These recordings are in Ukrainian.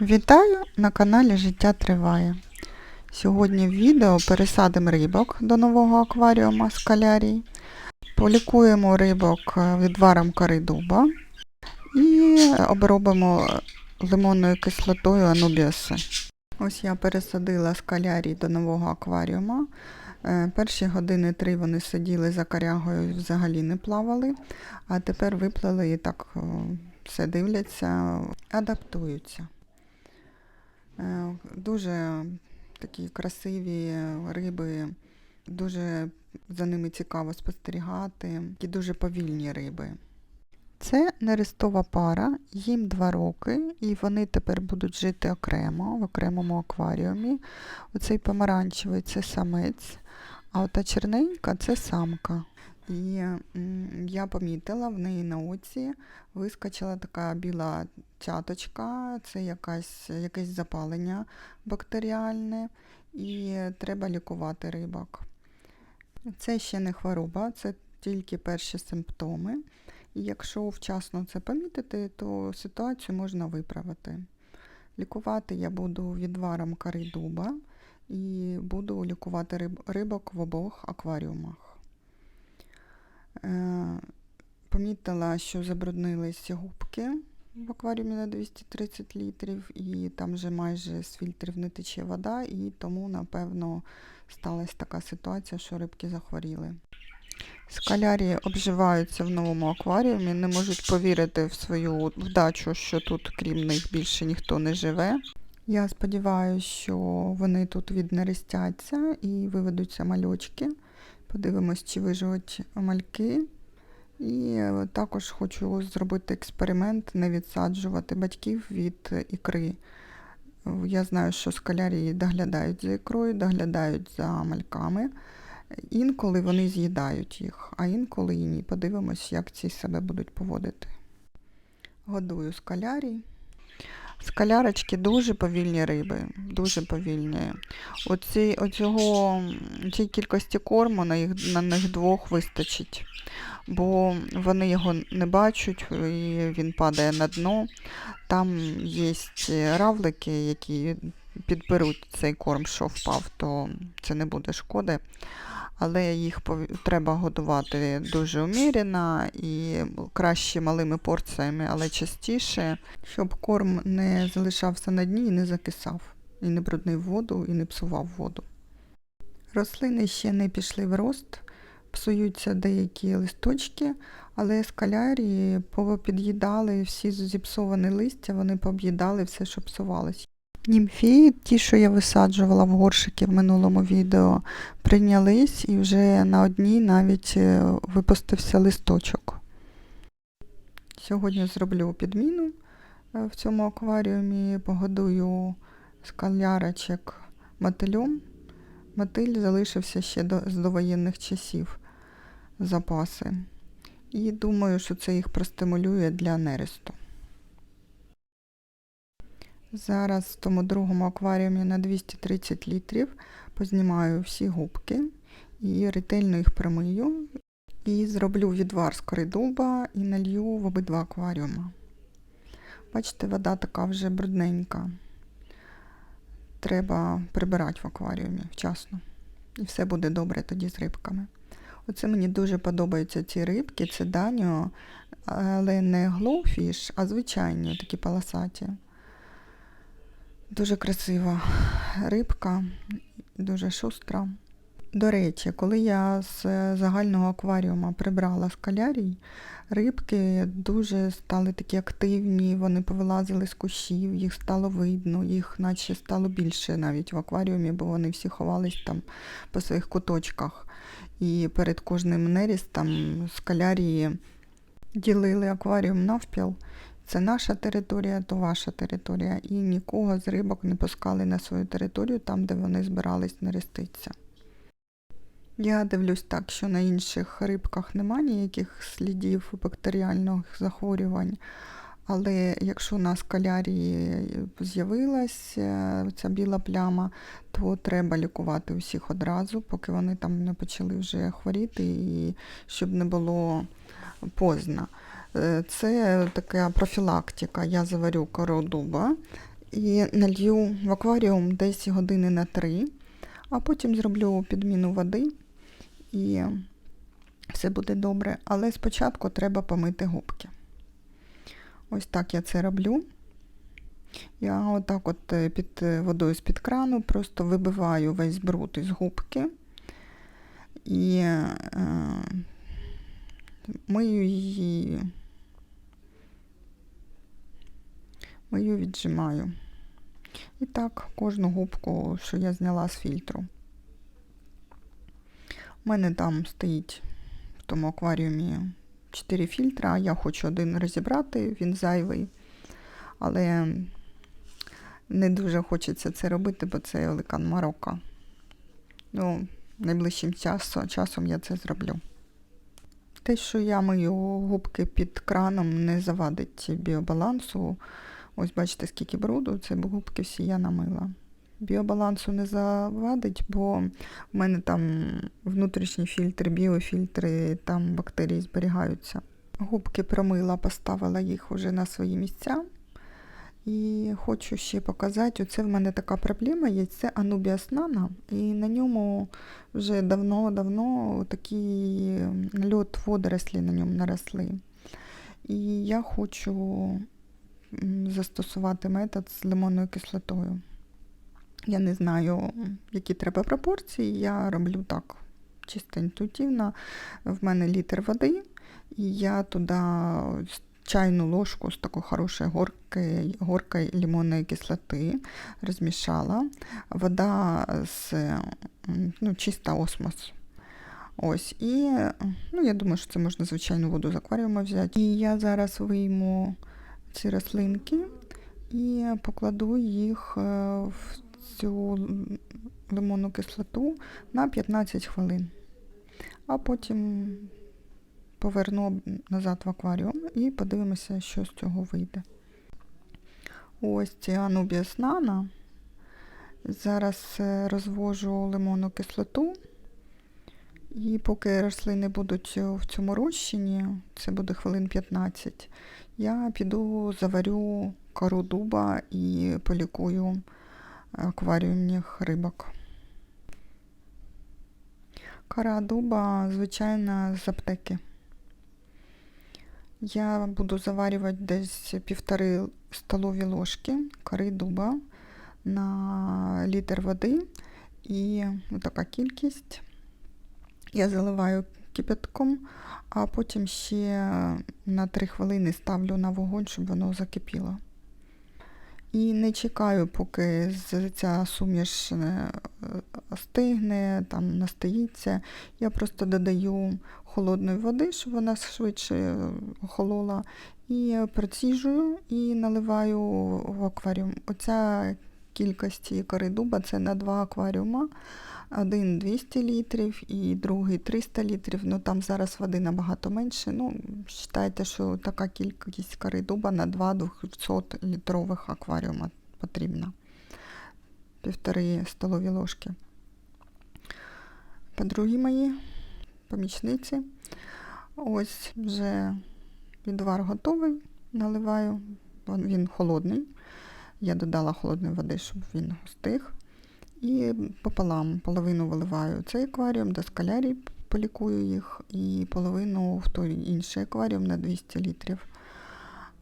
Вітаю на каналі Життя Триває. Сьогодні в відео пересадимо рибок до нового акваріума скалярій, полікуємо рибок е, відваром кори дуба і обробимо лимонною кислотою анубіоси. Ось я пересадила скалярій до нового акваріума. Е, Перші години три вони сиділи за корягою і взагалі не плавали, а тепер виплили і так все дивляться, адаптуються. Е, Дуже такі красиві риби, дуже за ними цікаво спостерігати, і дуже повільні риби. Це нерестова пара, їм два роки, і вони тепер будуть жити окремо, в окремому акваріумі. Оцей помаранчевий це самець, а ота черненька це самка. І я помітила в неї на оці вискочила така біла цяточка, це якась, якесь запалення бактеріальне, і треба лікувати рибок. Це ще не хвороба, це тільки перші симптоми. І якщо вчасно це помітити, то ситуацію можна виправити. Лікувати я буду відваром кори дуба і буду лікувати риб- рибок в обох акваріумах. Е, Помітила, що забруднились губки в акваріумі на 230 літрів, і там вже майже з фільтрів не тече вода, і тому, напевно, сталася така ситуація, що рибки захворіли. Скалярі обживаються в новому акваріумі, не можуть повірити в свою вдачу, що тут, крім них, більше ніхто не живе. Я сподіваюся, що вони тут віднерестяться і виведуться мальочки. Подивимось, чи виживуть мальки. І е, також хочу зробити експеримент, не відсаджувати батьків від ікри. Я знаю, що скалярії доглядають за ікрою, доглядають за мальками. Інколи вони з'їдають їх, а інколи і ні. Подивимось, як ці себе будуть поводити. Годую скалярій. Скалярочки дуже повільні риби, дуже повільні. Оці, оцього, цій кількості корму на, їх, на них двох вистачить, бо вони його не бачать, і він падає на дно. Там є равлики, які підберуть цей корм, що впав, то це не буде шкоди. Але їх треба годувати дуже умірено і краще малими порціями, але частіше, щоб корм не залишався на дні і не закисав, і не бруднив воду, і не псував воду. Рослини ще не пішли в рост, псуються деякі листочки, але скалярії повипід'їдали всі зіпсовані листя, вони пооб'їдали все, що псувалось. Німфії, ті, що я висаджувала в горшики в минулому відео, прийнялись і вже на одній навіть е, випустився листочок. Сьогодні зроблю підміну е, в цьому акваріумі, погодую скалярочок мотилем. Мотиль залишився ще до, з довоєнних часів запаси. І думаю, що це їх простимулює для нересту. Зараз в тому другому акваріумі на 230 літрів познімаю всі губки і ретельно їх промию. І зроблю відвар з кори дуба і налью в обидва акваріуми. Бачите, вода така вже брудненька. Треба прибирати в акваріумі вчасно. І все буде добре тоді з рибками. Оце мені дуже подобаються ці рибки, це даніо, але не глоуфіш, а звичайні такі полосаті. Дуже красива рибка, дуже шустра. До речі, коли я з загального акваріума прибрала скалярій, рибки дуже стали такі активні, вони повилазили з кущів, їх стало видно, їх наче стало більше навіть в акваріумі, бо вони всі ховались там по своїх куточках. І перед кожним нерістом скалярії ділили акваріум навпіл. Це наша територія, то ваша територія. І нікого з рибок не пускали на свою територію, там, де вони збирались нереститися. Я дивлюсь так, що на інших рибках нема ніяких слідів бактеріальних захворювань. Але якщо на скалярії з'явилася е, ця біла пляма, то треба лікувати усіх одразу, поки вони там не почали вже хворіти, і щоб не було поздно. Е, Це така профілактика. Я заварю кору дуба і налью в акваріум десь години на три, а потім зроблю підміну води і все буде добре. Але спочатку треба помити губки. Ось так я це роблю. Я отак от е, під е, водою з-під крану просто вибиваю весь бруд із губки і мию її, мию віджимаю. І так кожну губку, що я зняла з фільтру. У мене там стоїть в тому акваріумі 4 фільтри, а я хочу один розібрати, він зайвий. Але не дуже хочеться це робити, бо це Оликан Марокко. Ну, найближчим часом, часом я це зроблю. Те, що я мию губки під краном, не завадить біобалансу. Ось бачите, скільки бруду, це губки всі я намила. Біобалансу не завадить, бо в мене там внутрішні фільтри, біофільтри, там бактерії зберігаються. Губки промила, поставила їх уже на свої місця. І хочу ще показати, оце в мене така проблема є, це Anubias Nano, і на ньому вже давно-давно такий льот водорослі на ньому наросли. І я хочу застосувати метод з лимонною кислотою. Я не знаю, які треба пропорції, я роблю так чисто інтуїтивно. В мене літр води, і я туди чайну ложку з такої хорошої горки, горкою лимонної кислоти розмішала. Вода з ну, чиста осмос. Ось, і ну, я думаю, що це можна звичайну воду з акваріуму взяти. І я зараз вийму ці рослинки і покладу їх е, в цю лимонну кислоту на 15 хвилин. А потім поверну назад в акваріум і подивимося, що з цього вийде. Ось ці Anubias Nano. Зараз е, розвожу лимонну кислоту. І поки рослини будуть в цьому розчині, це буде хвилин 15, я піду заварю кору дуба і полікую акваріумних рибок. Кора дуба, звичайно, з аптеки. Я буду заварювати десь півтори столові ложки кори дуба на літр води. І така кількість. Я заливаю кипятком, а потім ще на 3 хвилини ставлю на вогонь, щоб воно закипіло. І не чекаю, поки ця суміш е, стигне, там настоїться. Я просто додаю холодної води, щоб вона швидше е, охолола. І проціжую і наливаю в акваріум. Оця кількість кори дуба це на два акваріума. Один 200 літрів і другий 300 літрів. Ну там зараз води набагато менше. Ну, вважайте, що така кількість кори дуба на 2 200 літрових акваріума потрібна. Півтори столові ложки. Подруги мої, помічниці. Ось вже відвар готовий. Наливаю. Він холодний. Я додала холодної води, щоб він стиг. І пополам половину виливаю цей акваріум, до скалярій полікую їх, і половину в той інший акваріум на 200 літрів.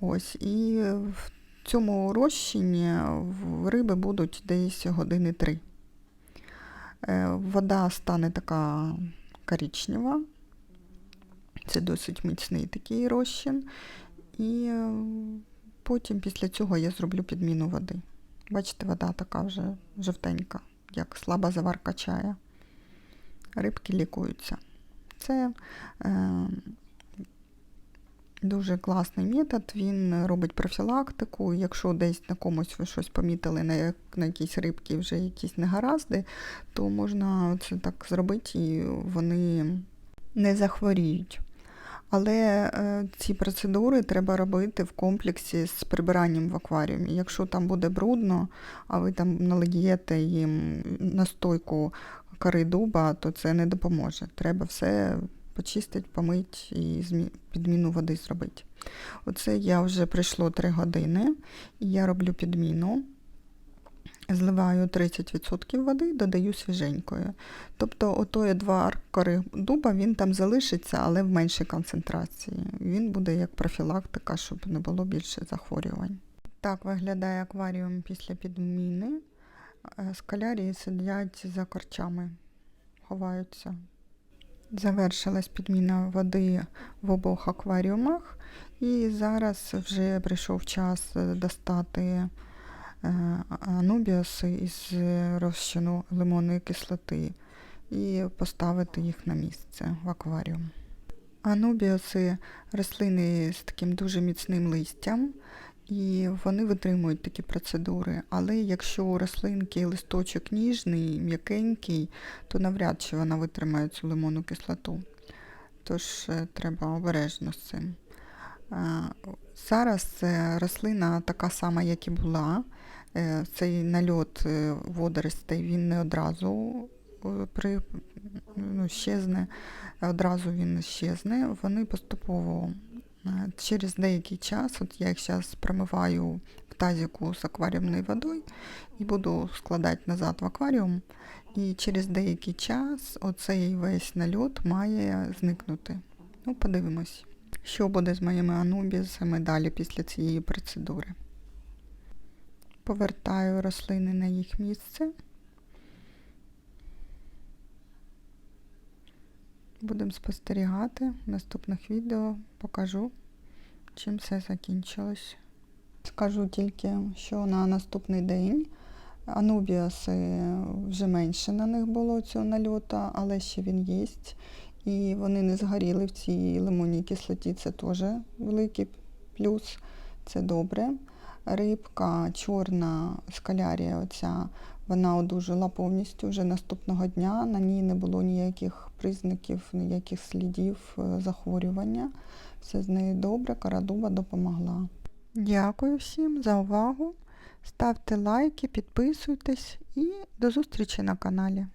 Ось, і в цьому розчині риби будуть десь години три. Е, Вода стане така коричнева. Це досить міцний такий розчин. І е, потім після цього я зроблю підміну води. Бачите, вода така вже жовтенька, як слаба заварка чая. Рибки лікуються. Це е, дуже класний метод, він робить профілактику. Якщо десь на комусь ви щось помітили, на, на якійсь рибці вже якісь негаразди, то можна це так зробити і вони не захворіють. Але е, ці процедури треба робити в комплексі з прибиранням в акваріумі. Якщо там буде брудно, а ви там налиєте їм настойку кори дуба, то це не допоможе. Треба все почистити, помити і підміну води зробити. Оце я вже пройшло 3 години, і я роблю підміну. Зливаю 30% води, додаю свіженької. Тобто отої два кори дуба він там залишиться, але в меншій концентрації. Він буде як профілактика, щоб не було більше захворювань. Так виглядає акваріум після підміни. Е, Скалярії сидять за корчами, ховаються. Завершилась підміна води в обох акваріумах, і зараз вже прийшов час е, достати е, анубіуси із розчину лимонної кислоти і поставити їх на місце в акваріум. Анубіуси рослини з таким дуже міцним листям, і вони витримують такі процедури. Але якщо у рослинки листочок ніжний, м'якенький, то навряд чи вона витримає цю лимонну кислоту. Тож е, треба обережно з цим. Е, Зараз е, рослина така сама, як і була. Цей нальот водоростей він не одразу при, ну, щезне, одразу він щезне. Вони поступово через деякий час, от я їх зараз промиваю в тазіку з акваріумною водою і буду складати назад в акваріум. І через деякий час оцей весь нальот має зникнути. Ну, подивимось, що буде з моїми анубісами далі після цієї процедури. Повертаю рослини на їх місце. Будемо спостерігати. В наступних відео покажу, чим все закінчилось. Скажу тільки, що на наступний день анубіаси вже менше на них було цього нальота, але ще він є. І вони не згоріли в цій лимонній кислоті. Це теж великий плюс, це добре. Рибка чорна скалярія, оця, вона одужала повністю вже наступного дня. На ній не було ніяких признаків, ніяких слідів е, захворювання. Все з нею добре, карадуба допомогла. Дякую всім за увагу. Ставте лайки, підписуйтесь і до зустрічі на каналі.